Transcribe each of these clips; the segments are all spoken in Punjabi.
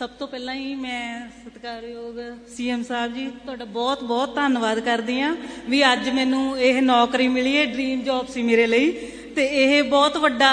ਸਭ ਤੋਂ ਪਹਿਲਾਂ ਹੀ ਮੈਂ ਸਤਿਕਾਰਯੋਗ ਸੀਐਮ ਸਾਹਿਬ ਜੀ, ਤੁਹਾਡਾ ਬਹੁਤ ਬਹੁਤ ਧੰਨਵਾਦ ਕਰਦੀ ਆ ਵੀ ਅੱਜ ਮੈਨੂੰ ਇਹ ਨੌਕਰੀ ਮਿਲੀ ਹੈ, ਡ੍ਰੀਮ ਜੌਬ ਸੀ ਮੇਰੇ ਲਈ ਤੇ ਇਹ ਬਹੁਤ ਵੱਡਾ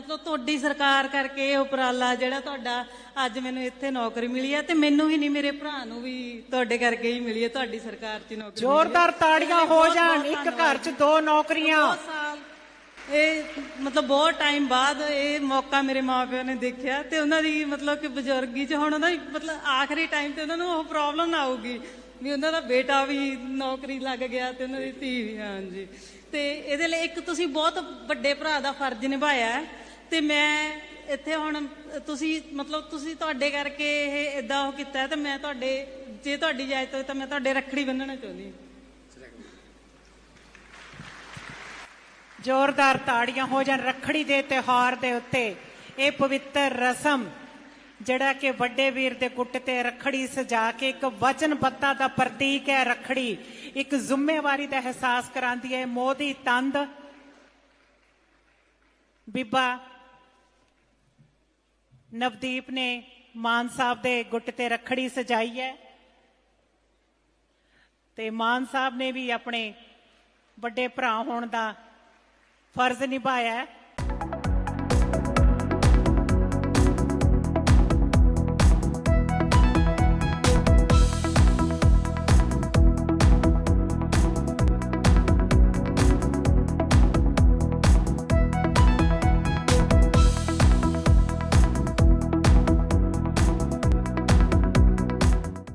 ਮਤਲਬ ਤੁਹਾਡੀ ਸਰਕਾਰ ਕਰਕੇ ਇਹ ਉਪਰਾਲਾ ਜਿਹੜਾ ਤੁਹਾਡਾ ਅੱਜ ਮੈਨੂੰ ਇੱਥੇ ਨੌਕਰੀ ਮਿਲੀ ਹੈ ਤੇ ਮੈਨੂੰ ਹੀ ਨਹੀਂ ਮੇਰੇ ਭਰਾ ਨੂੰ ਵੀ ਤੁਹਾਡੇ ਕਰਕੇ ਹੀ ਮਿਲੀ ਹੈ ਤੁਹਾਡੀ ਸਰਕਾਰ 'ਚ ਨੌਕਰੀ। ਜ਼ੋਰਦਾਰ ਤਾੜੀਆਂ ਹੋ ਜਾਣ ਇੱਕ। ਘਰ 'ਚ ਦੋ ਨੌਕਰੀਆਂ ਇਹ ਮਤਲਬ ਬਹੁਤ ਟਾਈਮ ਬਾਅਦ ਇਹ ਮੌਕਾ ਮੇਰੇ ਮਾਪਿਆਂ ਨੇ ਦੇਖਿਆ ਤੇ ਉਹਨਾਂ ਦੀ ਮਤਲਬ ਕਿ ਬਜ਼ੁਰਗੀ 'ਚ ਹੁਣ ਉਹਨਾਂ ਦੀ ਮਤਲਬ ਆਖਰੀ ਟਾਈਮ ਤੇ ਉਹਨਾਂ ਨੂੰ ਉਹ ਪ੍ਰੋਬਲਮ ਨਾ ਆਊਗੀ ਵੀ ਉਹਨਾਂ ਦਾ ਬੇਟਾ ਵੀ ਨੌਕਰੀ ਲੱਗ ਗਿਆ ਤੇ ਉਹਨਾਂ ਦੀ ਧੀ ਵੀ ਹਾਂਜੀ ਤੇ ਇਹਦੇ ਲਈ ਇੱਕ ਤੁਸੀਂ ਬਹੁਤ ਵੱਡੇ ਭਰਾ ਦਾ ਫਰਜ਼ ਨਿਭਾਇਆ ਹੈ ਤੇ ਮੈਂ ਇੱਥੇ ਹੁਣ, ਤੁਸੀਂ ਮਤਲਬ ਤੁਸੀਂ ਤੁਹਾਡੇ ਕਰਕੇ ਇਹ ਇਦਾਂ ਉਹ ਕੀਤਾ, ਤੇ ਮੈਂ ਤੁਹਾਡੇ, ਜੇ ਤੁਹਾਡੀ ਇਜਾਜ਼ਤ ਹੋਵੇ ਤਾਂ ਮੈਂ ਤੁਹਾਡੇ ਰੱਖੜੀ ਬੰਨਣਾ ਚਾਹੁੰਦੀ ਜ਼ੋਰਦਾਰ ਤਾੜੀਆਂ ਹੋ ਜਾਣ ਰੱਖੜੀ ਦੇ ਤਿਉਹਾਰ ਦੇ ਉੱਤੇ। ਇਹ ਪਵਿੱਤਰ ਰਸਮ, ਜਿਹੜਾ ਕਿ ਵੱਡੇ ਵੀਰ ਦੇ ਗੁੱਟ ਤੇ ਰੱਖੜੀ ਸਜਾ ਕੇ ਇੱਕ ਵਚਨਬੱਧਤਾ ਦਾ ਪ੍ਰਤੀਕ ਹੈ ਰੱਖੜੀ। ਇੱਕ ਜ਼ਿੰਮੇਵਾਰੀ ਦਾ ਅਹਿਸਾਸ ਕਰਾਉਂਦੀ ਹੈ ਮੋਦੀ ਤੰਦ। ਬੀਬਾ ਨਵਦੀਪ ਨੇ ਮਾਨ ਸਾਹਿਬ ਦੇ ਗੁੱਟ ਤੇ ਰੱਖੜੀ ਸਜਾਈ ਹੈ ਤੇ ਮਾਨ ਸਾਹਿਬ ਨੇ ਵੀ ਆਪਣੇ ਵੱਡੇ ਭਰਾ ਹੋਣ ਦਾ ਫਰਜ਼ ਨਿਭਾਇਆ ਹੈ।